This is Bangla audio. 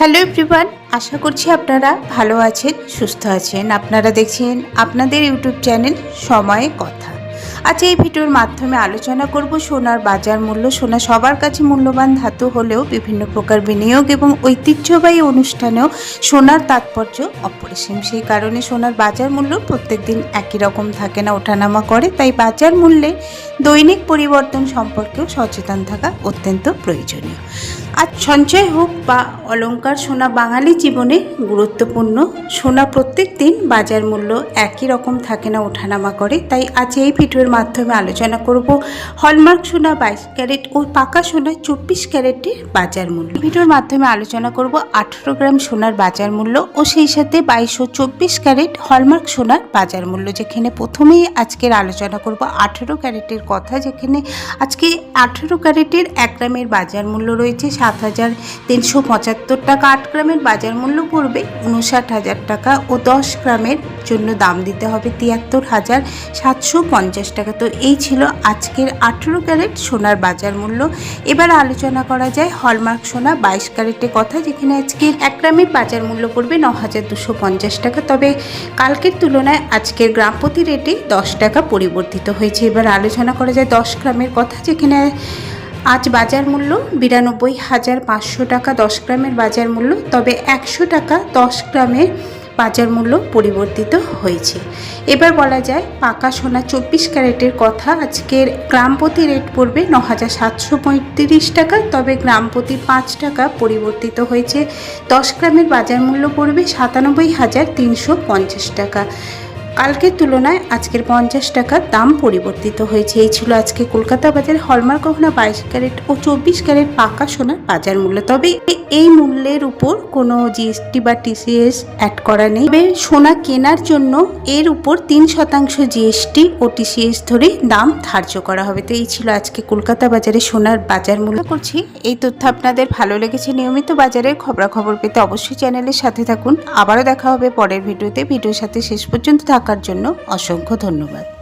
হ্যালো এভরিওয়ান, আশা করছি আপনারা ভালো আছেন, সুস্থ আছেন। আপনারা দেখছেন আপনাদের ইউটিউব চ্যানেল সময়ে কথা। আজ এই ভিডিওর মাধ্যমে আলোচনা করব সোনার বাজার মূল্য। সোনা সবার কাছে মূল্যবান ধাতু হলেও বিভিন্ন প্রকার বিনিয়োগ এবং ঐতিহ্যবাহী অনুষ্ঠানেও সোনার তাৎপর্য অপরিসীম। সেই কারণে সোনার বাজার মূল্য প্রত্যেক দিন একই রকম থাকে না, ওঠানামা করে। তাই বাজার মূল্যে দৈনিক পরিবর্তন সম্পর্কেও সচেতন থাকা অত্যন্ত প্রয়োজনীয়। আজ সঞ্চয় হোক বা অলংকার সোনা বাঙালি জীবনে গুরুত্বপূর্ণ। সোনা প্রত্যেক দিন বাজার মূল্য একই রকম থাকে না ওঠানামা করে, তাই আজ এই ভিডিওর মাধ্যমে আলোচনা করব হলমার্ক সোনা বাইশ ক্যারেট ও পাকা সোনা চব্বিশ ক্যারেটের বাজার মূল্য। ভিডিওর মাধ্যমে আলোচনা করব আঠেরো গ্রাম সোনার বাজার মূল্য ও সেই সাথে বাইশ ও চব্বিশ ক্যারেট হলমার্ক সোনার বাজার মূল্য যেখানে প্রথমেই আজকের আলোচনা করব আঠেরো ক্যারেটের কথা, যেখানে আজকে আঠেরো ক্যারেটের এক গ্রামের বাজার মূল্য রয়েছে সাত হাজার তিনশো পঁচাত্তর টাকা আট গ্রামের বাজার মূল্য পড়বে উনষাট হাজার টাকা ও দশ গ্রামের জন্য দাম দিতে হবে তিয়াত্তর হাজার সাতশো পঞ্চাশ টাকা। তো এই ছিল আজকের আঠেরো ক্যারেট সোনার বাজার মূল্য। এবার আলোচনা করা যায় হলমার্ক সোনা বাইশ ক্যারেটের কথা, যেখানে আজকের এক গ্রামের বাজার মূল্য পড়বে ন হাজার দুশো পঞ্চাশ টাকা। তবে কালকের তুলনায় আজকের গ্রাম প্রতি রেটে দশ টাকা পরিবর্তিত হয়েছে। এবার আলোচনা করা যায় দশ গ্রামের কথা, যেখানে আজ বাজার মূল্য বিরানব্বই হাজার পাঁচশো টাকা দশ গ্রামের বাজার মূল্য, তবে একশো টাকা দশ গ্রামের বাজার মূল্য পরিবর্তিত হয়েছে। এবার বলা যায়, পাকা সোনা চব্বিশ ক্যারেটের কথা আজকের গ্রামপতি রেট পড়বে ন হাজার সাতশো পঁয়ত্রিশ টাকা, তবে গ্রামপতি পাঁচ টাকা পরিবর্তিত হয়েছে। দশ গ্রামের বাজার মূল্য পড়বে সাতানব্বই হাজার তিনশো পঞ্চাশ টাকা। কালকের তুলনায় আজকের পঞ্চাশ টাকার দাম পরিবর্তিত হয়েছে। এই ছিল আজকে কলকাতা বাজারে হলমার্ক গহনা বাইশ ক্যারেট ও চব্বিশ ক্যারেট পাকা সোনার বাজার মূল্য। তবে এই মূল্যের উপর কোনো জিএসটি বা টিসিএস অ্যাড করা নেই। তবে সোনা কেনার জন্য এর উপর তিন শতাংশ জিএসটি ও টিসিএস ধরে দাম ধার্য করা হবে। তো এই ছিল আজকে কলকাতা বাজারে সোনার বাজার মূল্য। করছি এই তথ্য আপনাদের ভালো লেগেছে। নিয়মিত বাজারের খবরাখবর পেতে অবশ্যই চ্যানেলের সাথে থাকুন। আবারও দেখা হবে পরের ভিডিওতে। ভিডিওর সাথে শেষ পর্যন্ত থাকার জন্য অসংখ্য ধন্যবাদ।